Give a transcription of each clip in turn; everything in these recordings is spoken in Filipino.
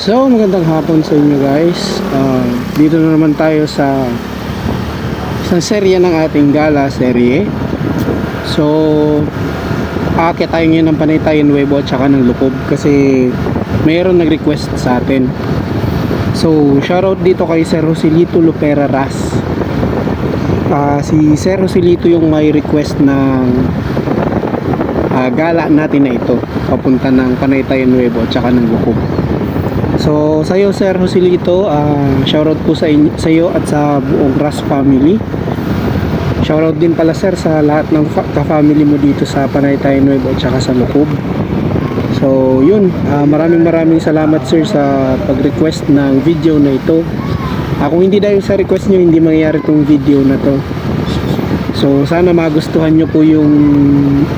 So, magandang hapon sa inyo guys. Ah, dito na naman tayo sa sa serye ng ating gala serye. So, aakyat tayo ngayon ng Panaytayan Nuevo at saka ng Lukob kasi mayroon nag-request sa atin. So, shoutout dito kay Sir Joselito Lupera Ras. Ah, si Sir Joselito yung may request ng ah, gala natin na ito papunta ng Panaytayan Nuevo at saka ng Lukob. So, sa iyo Sir Joselito, uh, shoutout po sa, inyo, at sa buong Ras family. Shoutout din pala sir sa lahat ng fa- ka-family mo dito sa Panaytay Nuevo at saka sa Lukub. So, yun. ah, maraming maraming salamat sir sa pag-request ng video na ito. Ah, kung hindi dahil sa request nyo, hindi mangyayari itong video na to. So, sana magustuhan nyo po yung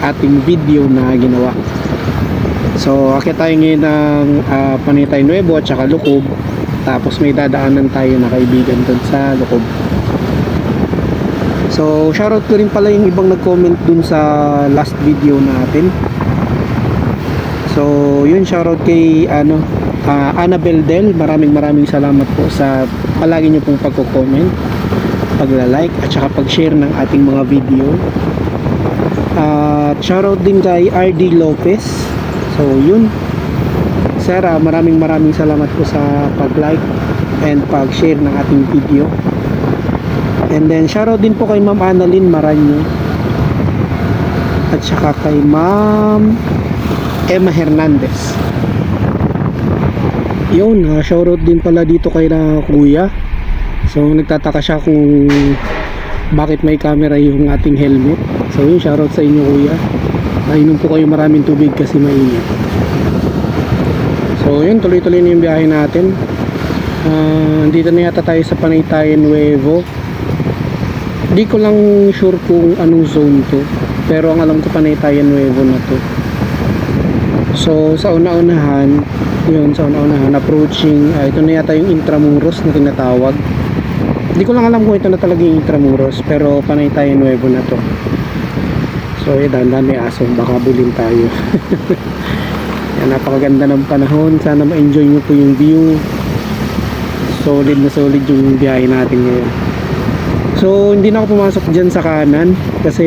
ating video na ginawa. So, akit tayo ngayon ng uh, Panitay Nuevo at saka Lukob. Tapos may dadaanan tayo na kaibigan doon sa Lukob. So, shoutout ko rin pala yung ibang nag-comment dun sa last video natin. So, yun shoutout kay ano, ah, Annabel Del. Maraming maraming salamat po sa palagi nyo pong pagko-comment, pagla-like at saka pag-share ng ating mga video. At shoutout din kay RD Lopez. So, yun. Sir, ah, maraming maraming salamat po sa pag-like and pag-share ng ating video. And then, shoutout din po kay Ma'am Annalyn Maranyo. At saka kay Ma'am Emma Hernandez. Yun, ah, shoutout din pala dito kay na kuya. So, nagtataka siya kung bakit may camera yung ating helmet. So, yun, shoutout sa inyo kuya. Nainom po kayo maraming tubig kasi mainit. So yun, tuloy-tuloy na yung biyahe natin. Ah, dito na yata tayo sa Panaytayan Nuevo. Di ko lang sure kung anong zone to. Pero ang alam ko Panaytayan Nuevo na to. So sa una-unahan, yun sa una-unahan, approaching, ah, ito na yata yung Intramuros na tinatawag. Di ko lang alam kung ito na talaga yung Intramuros, pero Panaytayan Nuevo na to. So, eh, dahan may aso. Baka bulin tayo. Yan, napakaganda ng panahon. Sana ma-enjoy nyo po yung view. Solid na solid yung biyahe natin ngayon. So, hindi na ako pumasok dyan sa kanan. Kasi,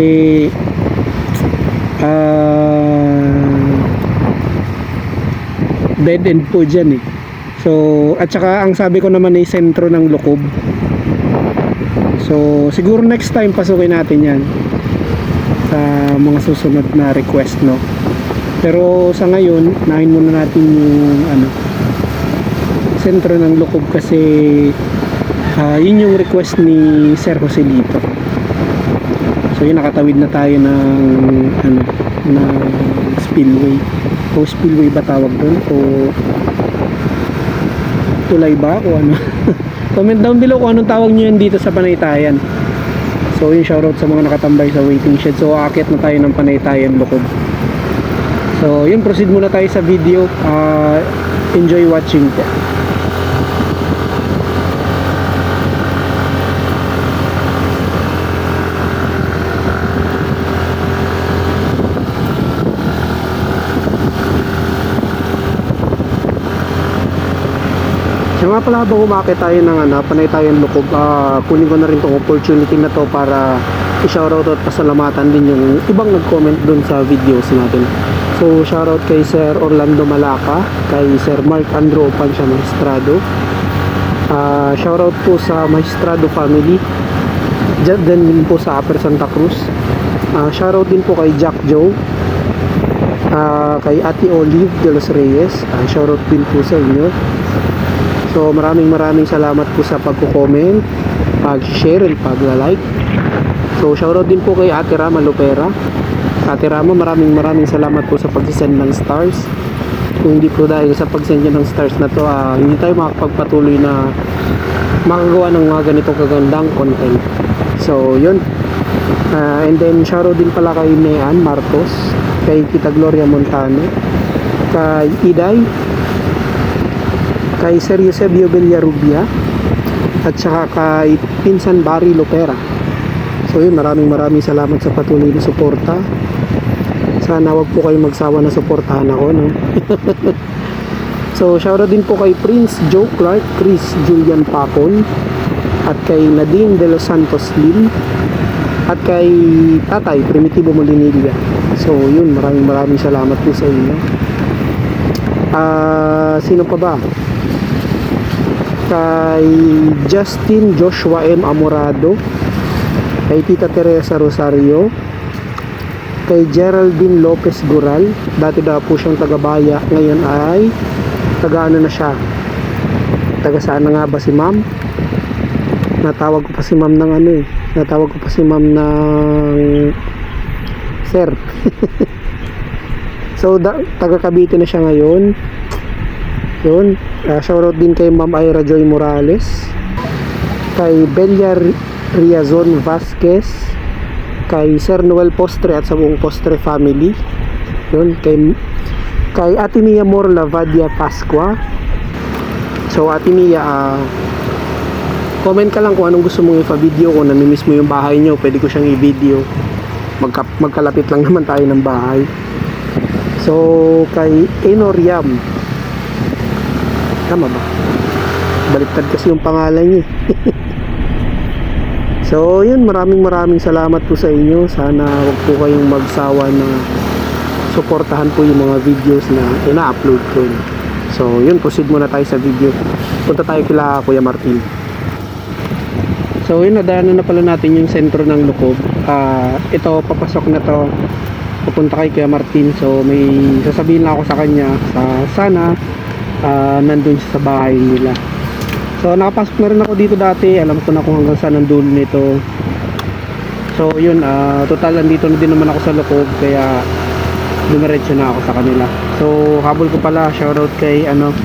ah, dead end po dyan eh. So, at saka ang sabi ko naman ay sentro ng Lukob. So, siguro next time pasukin natin yan sa mga susunod na request no? Pero sa ngayon nahin muna natin yung ano sentro ng Lukob kasi ah, yun yung request ni Sir Joselito so yun nakatawid na tayo ng ano ng spillway. O spillway ba tawag doon o tulay ba? O ano? Comment down below kung anong tawag nyo yan dito sa Panaytayan So yun shoutout sa mga nakatambay sa waiting shed. So aakyat na tayo ng Panaytayan Lukob. So yun proceed muna tayo sa video. Ah, enjoy watching po. So nga pala habang umakit tayo ng ano, Panaytayan Lukob, ah, kunin ko na rin tong opportunity na to para i-shoutout at pasalamatan din yung ibang nag-comment dun sa videos natin. So shoutout kay Sir Orlando Malaka, kay Sir Mark Andrew Opansya Maestrado. Ah, shoutout po sa Maestrado family. Diyan din po sa Upper Santa Cruz. Ah, shoutout din po kay Jack Joe. Ah, kay Ate Olive de los Reyes. Ah, shoutout din po sa inyo. So maraming maraming salamat po sa pagko-comment, pag-share, and pag-like. So shoutout din po kay Ate Rama Lopera. Ate Rama, maraming maraming salamat po sa pag-send ng stars. Kung hindi po dahil sa pag-send nyo ng stars na to, ah, hindi tayo makakapagpatuloy na makagawa ng mga ganitong kagandang content. So yun. Ah, and then shoutout din pala kay Nean Marcos, kay Kita Gloria Montano, kay Iday, kay Sir Eusebio Villarubia at saka kay Pinsan Barry Lopera so yun maraming maraming salamat sa patuloy na suporta sana wag po kayo magsawa na suportahan ako no So, shoutout din po kay Prince Joe Clark, Chris Julian Pacon, at kay Nadine De Los Santos Lim, at kay Tatay Primitivo Molinilla. So, yun, maraming maraming salamat po sa inyo. Ah, sino pa ba? Kay Justin Joshua M. Amorado, kay Tita Teresa Rosario, kay Geraldine Lopez Gural, dati daw po siyang taga-baya, ngayon ay taga ano na siya, taga saan na nga ba si ma'am? Natawag ko pa si ma'am ng ano eh, natawag ko pa si ma'am ng sir. so, da, taga Cavite na siya ngayon. Yun, uh, shoutout din kay Ma'am Ira Joy Morales, kay Belia Riazon Vasquez, kay Sir Noel Postre at sa buong Postre family. Yun, kay kay Ate Mia Morla Vadia Pasqua. So Ate Mia, ah, comment ka lang kung anong gusto mong ipa-video kung namimiss mo yung bahay nyo, pwede ko siyang i-video. Magka, magkalapit lang naman tayo ng bahay. So kay Enoriam. Tama ba? Baliktad kasi yung pangalan niya. eh. So, yun, maraming maraming salamat po sa inyo. Sana wag po kayong magsawa na suportahan po yung mga videos na ina-upload ko. So, yun, proceed muna tayo sa video. Punta tayo kila Kuya Martin. So, yun, nadaanan na pala natin yung sentro ng Lukob. Ah, ito, papasok na to. Pupunta kay Kuya Martin. So, may sasabihin lang ako sa kanya. Sa, sana, ah, nandun sa bahay nila. So nakapasok na rin ako dito dati, alam ko na kung hanggang saan ang dulo nito. So yun, ah, total andito na din naman ako sa loob kaya dumiretso na ako sa kanila. So habol ko pala, shoutout kay ano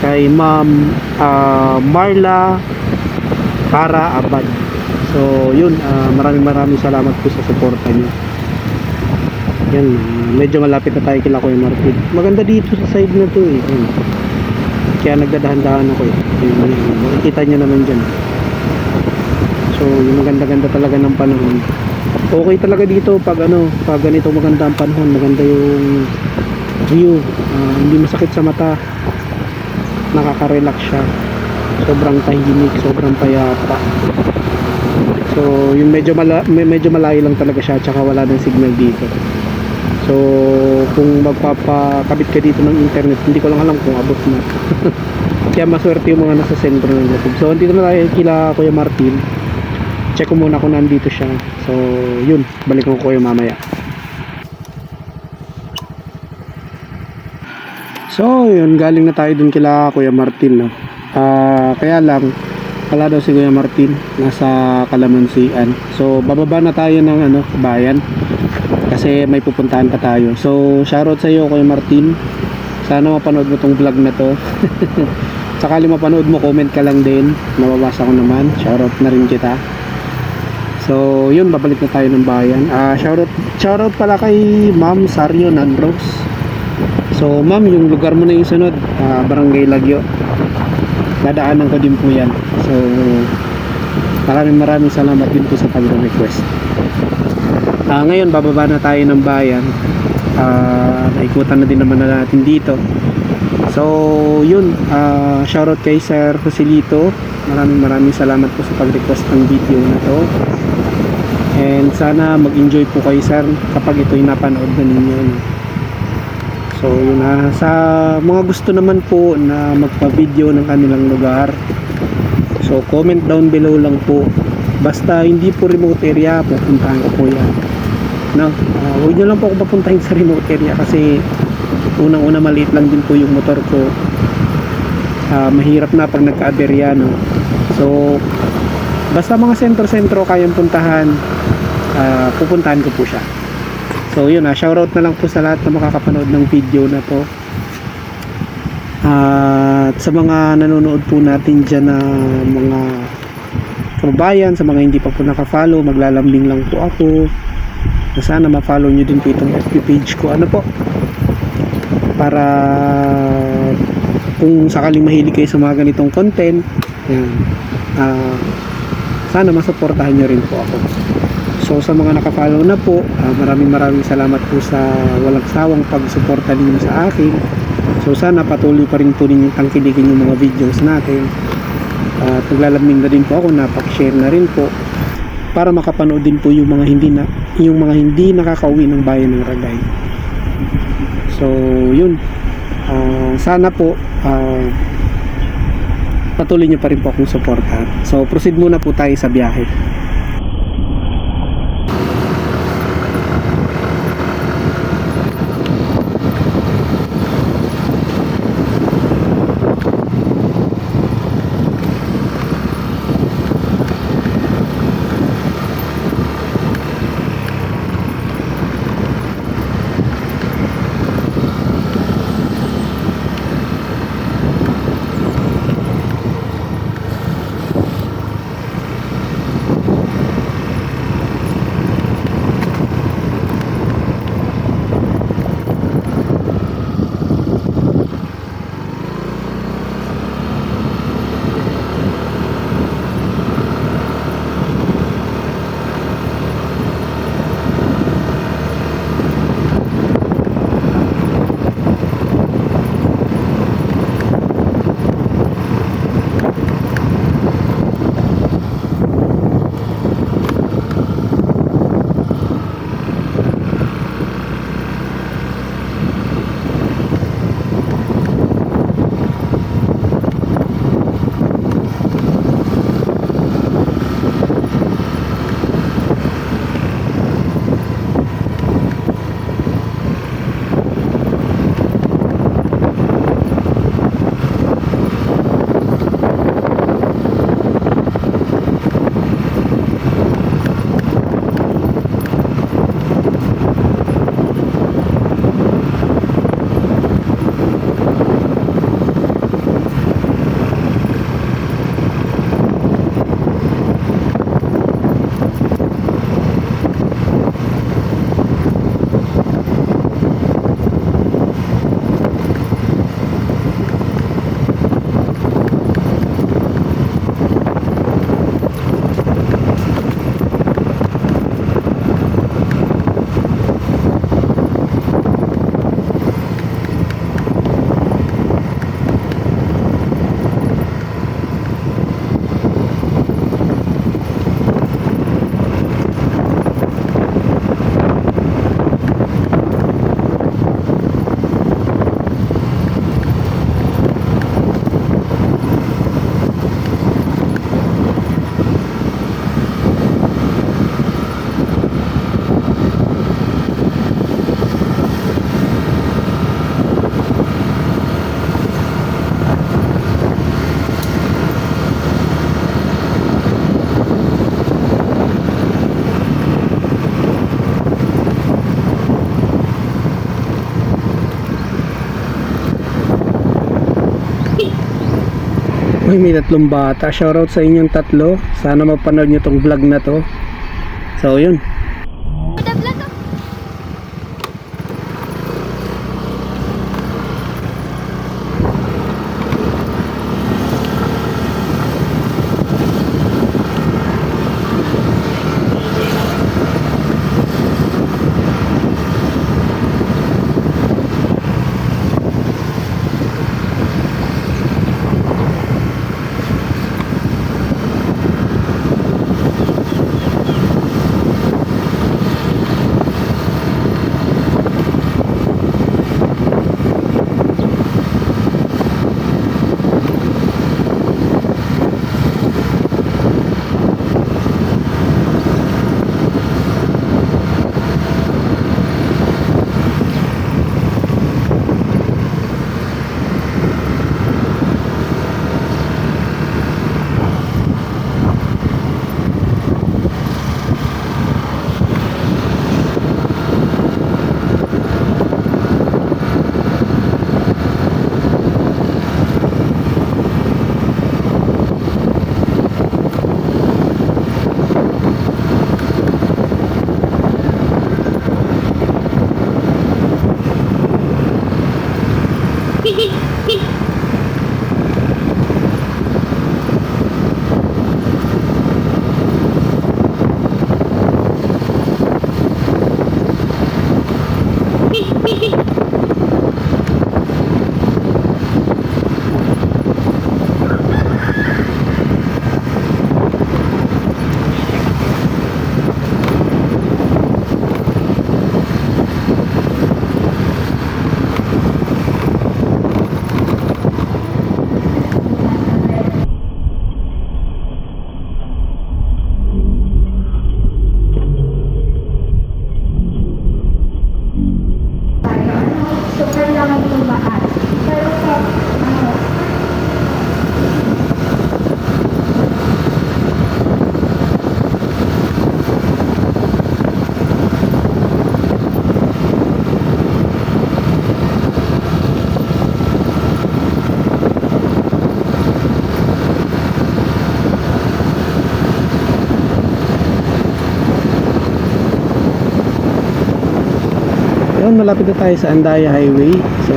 kay Ma'am ah, Marla Para Abad. So yun, ah, maraming maraming salamat po sa suporta niyo. Yan, medyo malapit na tayo kila Kuya Martin. Maganda dito sa side na to eh. Ayun. Kaya nagdadahan-dahan ako eh. Yun. Makikita nyo naman dyan. So, yung maganda-ganda talaga ng panahon. Okay talaga dito pag ano, pag ganito maganda ang panahon, maganda yung view. Ah, hindi masakit sa mata. Nakaka-relax siya. Sobrang tahimik, sobrang payapa. So, yung medyo mala medyo malayo lang talaga siya tsaka wala ng signal dito. So, kung magpapakabit ka dito ng internet, hindi ko lang alam kung abot na. Kaya maswerte yung mga nasa sentro ng Loob. So, dito na tayo kila Kuya Martin. Check ko muna kung nandito siya. So, yun. Balik ko kuya mamaya. So, yun. Galing na tayo dun kila Kuya Martin. No? Ah, kaya lang, wala daw si Kuya Martin. Nasa Kalamansian. So, bababa na tayo ng ano, bayan kasi may pupuntahan pa tayo. So, shoutout sa iyo Kuya Martin. Sana mapanood mo tong vlog na to. Sakali mapanood mo, comment ka lang din. Mababasa ko naman. Shoutout na rin kita. So, yun, babalik na tayo ng bayan. Ah, shoutout, shoutout pala kay Ma'am Sario Nanros. So, Ma'am, yung lugar mo na yung sunod, ah, Barangay Lagyo. Dadaanan ko din po yan. So, maraming maraming salamat din po sa pag-request. Ah, ngayon bababa na tayo ng bayan. Ah, naikutan na din naman na natin dito. So, yun, ah, shoutout kay Sir Joselito. Maraming maraming salamat po sa pag-request ng video na to. And sana mag-enjoy po kayo sir kapag ito'y napanood na ninyo. So, yun na. Sa mga gusto naman po na magpa-video ng kanilang lugar. So, comment down below lang po. Basta hindi po remote area, pupuntahan ko po yan. No? Uh, huwag nyo lang po ako papuntahin sa remote area kasi unang-una maliit lang din po yung motor ko. Ah, mahirap na pag nagka-aberya, no? So, basta mga sentro-sentro kayang puntahan, ah, pupuntahan ko po siya. So, yun ah, shoutout na lang po sa lahat na makakapanood ng video na to. At sa mga nanonood po natin dyan na mga kababayan, sa mga hindi pa po nakafollow, maglalambing lang po ako. Na sana ma-follow nyo din po itong FB page ko. Ano po? Para kung sakaling mahilig kayo sa mga ganitong content, yan, ah, sana masuportahan nyo rin po ako. So sa mga nakafollow na po, ah, maraming maraming salamat po sa walang sawang pagsuporta ninyo sa akin. So sana patuloy pa rin po ninyong tangkilikin yung mga videos natin. At naglalambing na din po ako, napak-share na rin po para makapanood din po yung mga hindi na yung mga hindi nakakauwi ng bayan ng Ragay. So, yun. Ah, sana po ah, patuloy niyo pa rin po akong suportahan. So, proceed muna po tayo sa biyahe. Uy, may tatlong bata. Shoutout sa inyong tatlo. Sana mapanood nyo tong vlog na to. So, yun. Ayun, malapit na tayo sa Andaya Highway. So,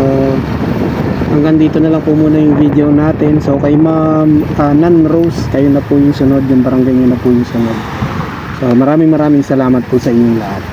hanggang dito na lang po muna yung video natin. So, kay Ma'am ah, Nan Rose, kayo na po yung sunod. Yung barangay nyo na po yung sunod. So, maraming maraming salamat po sa inyong lahat.